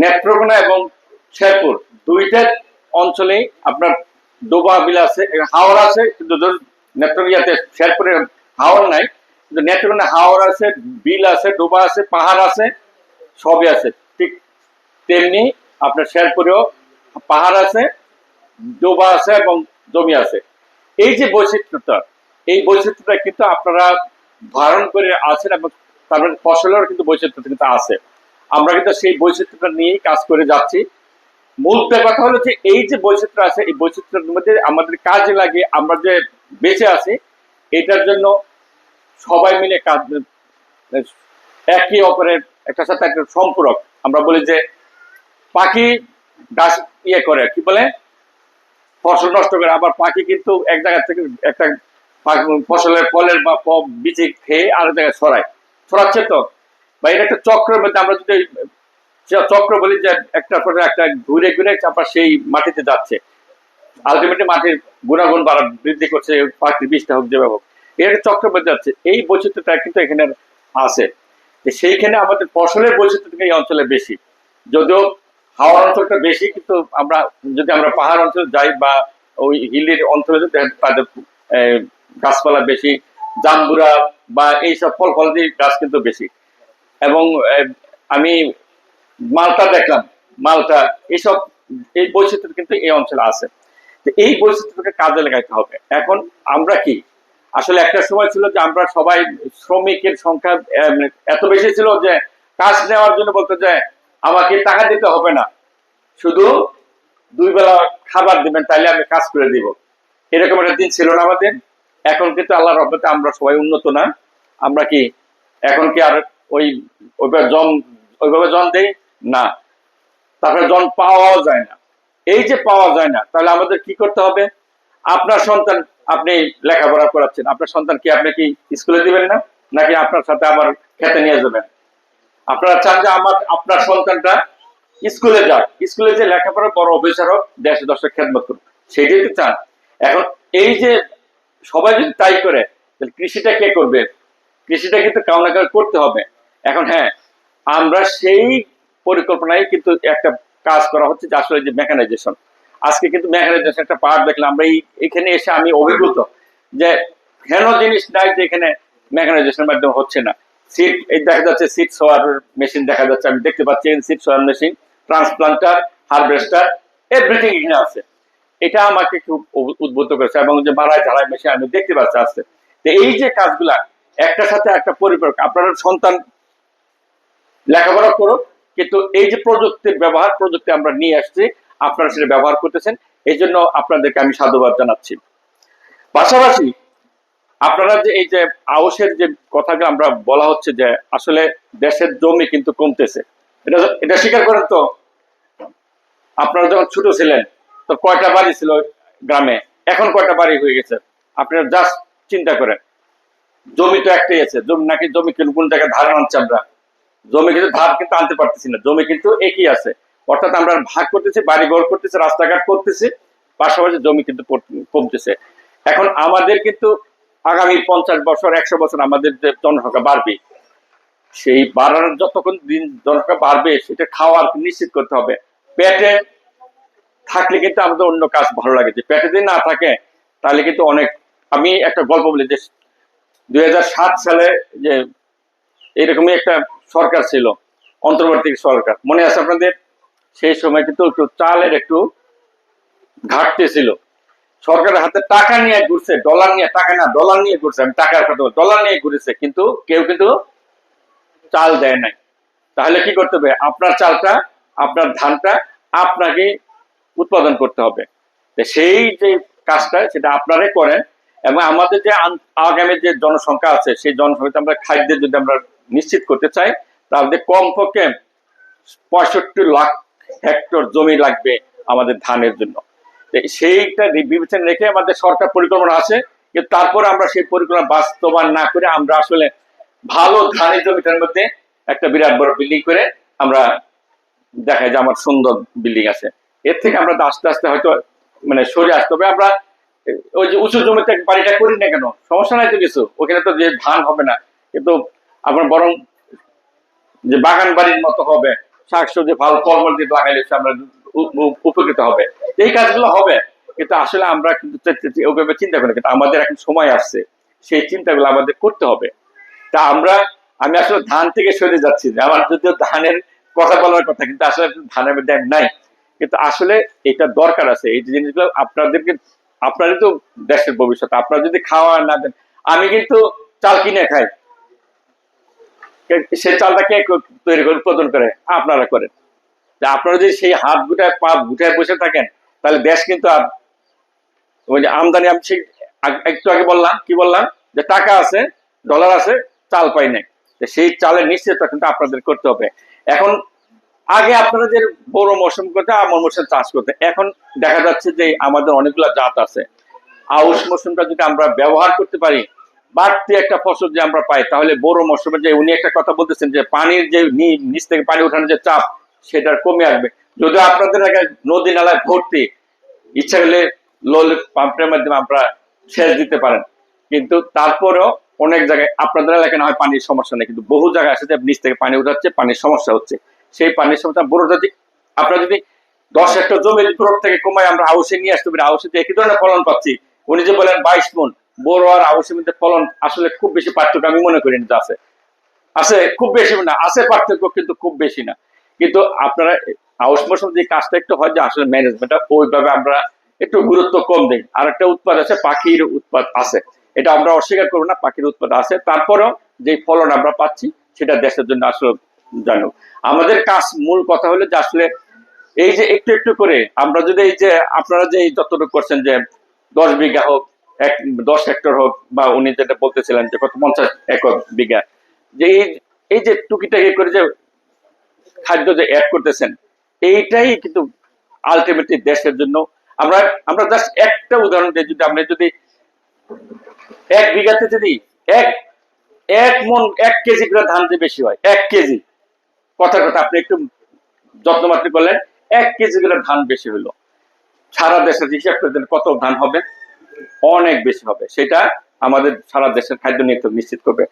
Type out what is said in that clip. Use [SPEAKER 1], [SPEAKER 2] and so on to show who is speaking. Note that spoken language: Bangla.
[SPEAKER 1] নেত্রকোনা এবং শেরপুর দুইটা অঞ্চলেই আপনার ডোবা বিল আছে হাওড় আছে, কিন্তু ধরুন নেত্রকোনাতে শেরপুরে হাওড় নাই, কিন্তু নেত্রকোনা হাওড় আছে, বিল আছে, ডোবা আছে, পাহাড় আছে, সবই আছে। ঠিক তেমনি আপনার শেরপুরেও পাহাড় আছে, ডোবা আছে এবং জমি আছে। এই যে বৈচিত্র্যটা, এই বৈচিত্র্যটা কিন্তু আপনারা ধারণ করে আছেন এবং তার ফসলেরও কিন্তু বৈচিত্র্য কিন্তু আছে। আমরা কিন্তু সেই বৈচিত্র্যটা নিয়েই কাজ করে যাচ্ছি। মূল কথা হলো যে এই যে বৈচিত্র্য আছে, এই বৈচিত্র্যের মধ্যে আমাদের কাজে লাগে, আমরা যে বেঁচে আছি, এটার জন্য সবাই মিলে কাজ একে অপরের একটা সাথে একটা সম্পূরক। আমরা বলি যে পাখি গাছ ইয়ে করে, কি বলে? ফসল নষ্ট করে, আবার পাখি কিন্তু এক জায়গা থেকে একটা ফসলের ফলের বা বীজে খেয়ে আরেক জায়গায় ছড়ায়। ছড়াচ্ছে তো? বা এটা একটা চক্রের মধ্যে আমরা যদি চক্র বলি যে একটা পরে একটা ঘুরে ঘুরে চাপা সেই মাটিতে যাচ্ছে। আলটিমেটলি মাটির গুণাগুণ বাড়া বৃদ্ধি করছে, পাখির বীজটা হোক যেভাবে হোক। এর চক্র মধ্যে যাচ্ছে। এই বৈচিত্র্যটা কিন্তু এখানে আছে। সেইখানে আমাদের ফসলের বৈচিত্র্যটা এই অঞ্চলে বেশি। যদিও হাওয়ার অঞ্চলটা বেশি, কিন্তু আমরা, যদি আমরা পাহাড় অঞ্চলে যাই বা ওই হিলের অঞ্চলে যদি তাদের গাছপালা বেশি, জাম্বুরা বা এইসব ফল ফল দিয়ে গাছ কিন্তু বেশি। এবং আমি মালটা দেখলাম, মালটা এইসব এই বৈচিত্র্য কিন্তু এই অঞ্চলে আছে। এই বৈচিত্র্যকে কাজে লাগাইতে হবে। এখন আমরা কি? আসলে একটা সময় ছিল যে আমরা সবাই শ্রমিকের সংখ্যা মানে এত বেশি ছিল যে কাজ নেওয়ার জন্য বলতে যে আমাকে টাকা দিতে হবে না। শুধু দুই বেলা খাবার দিবেন, তাইলে আমি কাজ করে দিব। এরকম একটা দিন ছিল না আমাদের। এখন কিন্তু আল্লাহ রহমতে আমরা সবাই উন্নত না। আমরা কি, এখন কি আর ওই, ওইভাবে জন ওইভাবে জন দেই? না। তারপরে জন পাওয়াও যায় না। এই যে পাওয়া যায় না, তাহলে আমাদের কি করতে হবে? আপনার সন্তান, আপনি লেখাপড়া করাচ্ছেন, আপনার সন্তান কি আপনি কি স্কুলে দিবেন না? নাকি আপনার সাথে আবার খেতে নিয়ে যাবেন? আপনারা চান যে আমার, আপনার সন্তানটা স্কুলে যাক। স্কুলে যে বড় হোক দেশে দশটা খেদমত করুক, সেটাই তো চান। এখন এই যে সবাই যদি তাই করে, তাহলে কৃষিটা কে করবে? কৃষিটা কিন্তু কাউ না কাউ করতে হবে। এখন হ্যাঁ আমরা সেই পরিকল্পনায় কিন্তু একটা কাজ করা হচ্ছে যে আসলে যে মেকানাইজেশন আজকে কিন্তু মেকানাইজেশন একটা পার্ট দেখলাম, আমরা এই, এখানে এসে আমি অভিভূত যে হেন জিনিস নাই যে এখানে মেকানাইজেশনের মাধ্যমে হচ্ছে না। সিট এই দেখা যাচ্ছে সিট সোয়ার মেশিন দেখা যাচ্ছে, আমি দেখতে পাচ্ছি সিট সোয়ার মেশিন ট্রান্সপ্লান্টার হারভেস্টার এভরিথিং এখানে আছে। এটা আমাকে খুব উদ্বুদ্ধ করেছে এবং যে মারাই ঝাড়াই মেশিন আমি দেখতে পাচ্ছি আসছে তো এই যে কাজগুলা একটা সাথে একটা পরিপূরক, আপনার সন্তান লেখাপড়া করুক, কিন্তু এই যে প্রযুক্তির ব্যবহার, প্রযুক্তি আমরা নিয়ে আসছি, আপনারা সেটা ব্যবহার করতেছেন, এই জন্য আপনাদেরকে আমি সাধুবাদ জানাচ্ছি। পাশাপাশি আপনারা যে এই যে আউসের যে কথাটা আমরা বলা হচ্ছে যে আসলে দেশের জমি কিন্তু কমতেছে, এটা এটা স্বীকার করেন তো? আপনারা যখন ছোট ছিলেন, তো কয়টা বাড়ি ছিল গ্রামে? এখন কয়টা বাড়ি হয়ে গেছে? আপনারা জাস্ট চিন্তা করেন। জমি তো একটাই আছে, জমি নাকি জমি কোন জায়গায় ধার আনছে আমরা? জমি কিন্তু ধার কিন্তু আনতে পারতেছি না, জমি কিন্তু একই আছে। অর্থাৎ আমরা ভাগ করতেছি, বাড়ি ঘর করতেছি, রাস্তাঘাট করতেছি, পাশাপাশি জমি কিন্তু কমতেছে। এখন আমাদের কিন্তু আগামী পঞ্চাশ বছর, একশো বছর আমাদের যে জনসংখ্যা বাড়বে, সেই বাড়ার যতক্ষণ দিন জনসংখ্যা বাড়বে, সেটা খাওয়ার নিশ্চিত করতে হবে। পেটে থাকলে কিন্তু আমাদের অন্য কাজ ভালো লাগে। যে পেটে যদি না থাকে, তাহলে কিন্তু অনেক, আমি একটা গল্প বলি যে দুই হাজার সাত সালে যে এরকমই একটা সরকার ছিল অন্তর্বর্তী সরকার। মনে আছে আপনাদের? সেই সময় কিন্তু একটু চালের একটু ঘাটতি ছিল। সরকারের হাতে টাকা নিয়ে ঘুরছে, ডলার নিয়ে, টাকা না, ডলার নিয়ে ঘুরছে, আমি টাকার কথা ডলার নিয়ে ঘুরেছে, কিন্তু কেউ কিন্তু চাল দেয় নাই। তাহলে কি করতে হবে? আপনার চালটা, আপনার ধানটা আপনাকে উৎপাদন করতে হবে। সেই যে কাজটা, সেটা আপনারাই করেন। এবং আমাদের যে আগামী যে জনসংখ্যা আছে, সেই জনসংখ্যা আমরা খাদ্যের যদি আমরা নিশ্চিত করতে চাই, তাহলে কমপক্ষে পঁয়ষট্টি লাখ হেক্টর জমি লাগবে আমাদের ধানের জন্য। সেইটা বিবেচনা রেখে আমাদের সরকার পরিকল্পনা আছে কিন্তু তারপরে আমরা সেই পরিকল্পনা বাস্তবায়ন না করে আমরা আসলে ভালো ধানের জমিটার মধ্যে একটা বিরাট বড় বিল্ডিং করে আমরা দেখায় যে আমার সুন্দর বিল্ডিং আছে। এর থেকে আমরা আস্তে আস্তে হয়তো মানে সরে আসতে হবে। আমরা ওই যে উঁচু জমিতে বাড়িটা করি না কেন? সমস্যা নাই তো কিছু। ওখানে তো যে ধান হবে না, কিন্তু আপনার বরং যে বাগান বাড়ির মতো হবে, শাকসবজি ভালো ফলমূল দিয়ে লাগাইলে আমরা উপকৃত হবে। এই কাজগুলো হবে, কিন্তু আসলে আমরা কিন্তু ওইভাবে চিন্তা করি। কিন্তু আমাদের এখন সময় আসছে, সেই চিন্তাগুলো আমাদের করতে হবে। তা আমরা, আমি আসলে ধান থেকে সরে যাচ্ছি, আমার যদিও ধানের কথা বলার কথা, কিন্তু আসলে ধানের মধ্যে নাই। কিন্তু আসলে এটা দরকার আছে, এই জিনিসগুলো আপনাদেরকে আপনারই তো দেশের ভবিষ্যৎ, আপনারা যদি খাওয়া না দেন, আমি কিন্তু চাল কিনে খাই। সে চালটা কে তৈরি করে, উৎপাদন করে? আপনারা করেন। আপনারা যদি সেই হাত গুটায়, পা গুটায় বসে থাকেন, তাহলে দেশ কিন্তু আর আমদানি, আমি সেই একটু আগে বললাম, কি বললাম? যে টাকা আছে ডলার আছে, চাল পাই নাই। সেই চালের নিশ্চয়তা কিন্তু আপনাদের করতে হবে। এখন আগে আপনারা যে বড় মৌসুম করতে, আমন মৌসুম চাষ করতে, এখন দেখা যাচ্ছে যে আমাদের অনেকগুলো জাত আছে। আউশ মৌসুমটা যদি আমরা ব্যবহার করতে পারি, বাড়তি একটা ফসল যে আমরা পাই, তাহলে বড় মৌসুমে যে উনি একটা কথা বলতেছেন যে পানির যে নিচ থেকে পানি ওঠানোর যে চাপ সেটা কমে আসবে। যদি আপনাদের আগে নদী নালায় ভর্তি, ইচ্ছা হলে লোল পাম্পের মাধ্যমে আমরা সেচ দিতে পারেন। কিন্তু তারপরেও অনেক জায়গায় আপনাদের এলাকায় না হয় পানির সমস্যা নেই, কিন্তু বহু জায়গায় আছে যে নিচ থেকে পানি উঠাচ্ছে, পানির সমস্যা হচ্ছে। সেই পানির সমস্যা বড় যদি আপনারা যদি দশ হেক্টর জমি উপর থেকে কমায় আমরা আউসে নিয়ে আসতে পারি আউসে একই ধরনের ফলন পাচ্ছি। উনি যে বলেন বাইশ মন বড় আর আউসের মধ্যে ফলন আসলে খুব বেশি পার্থক্য আমি মনে করি না আছে। আছে খুব বেশি না, আছে পার্থক্য কিন্তু খুব বেশি না। কিন্তু আপনারা আউশ মৌসুম যে কাজটা একটু হয় যে আসলে ম্যানেজমেন্টটা ওইভাবে আমরা একটু গুরুত্ব কম দিই। আর একটা উৎপাদ আছে, পাখির উৎপাদ আছে। এটা আমরা অস্বীকার করব না, পাখির উৎপাদ আছে। তারপরেও যে ফলন আমরা পাচ্ছি, সেটা দেশের জন্য আসলে জানো আমাদের কাজ মূল কথা হলো যে আসলে এই যে একটু একটু করে আমরা যদি এই যে আপনারা যে যতটুকু করছেন যে দশ বিঘা হোক, এক, দশ হেক্টর হোক, বা উনি যেটা বলতেছিলেন যে কত পঞ্চাশ একর বিঘা, যে এই যে টুকিটাকি করে যে খাদ্য যে অ্যাড করতেছেন, এইটাই কিন্তু আলটিমেটলি দেশের জন্য আমরা আমরা জাস্ট একটা উদাহরণ দিই যদি আমরা যদি এক বিঘাতে যদি এক এক মন, এক কেজি করে ধান যে বেশি হয়, এক কেজি কথা কথা আপনি একটু যত্ন মাত্র করলেন, এক কেজি করে ধান বেশি হলো। সারা দেশের হিসাব করে দিলে কত ধান হবে? অনেক বেশি হবে। সেটা আমাদের সারা দেশের খাদ্য নিয়ে নিশ্চিত করবে।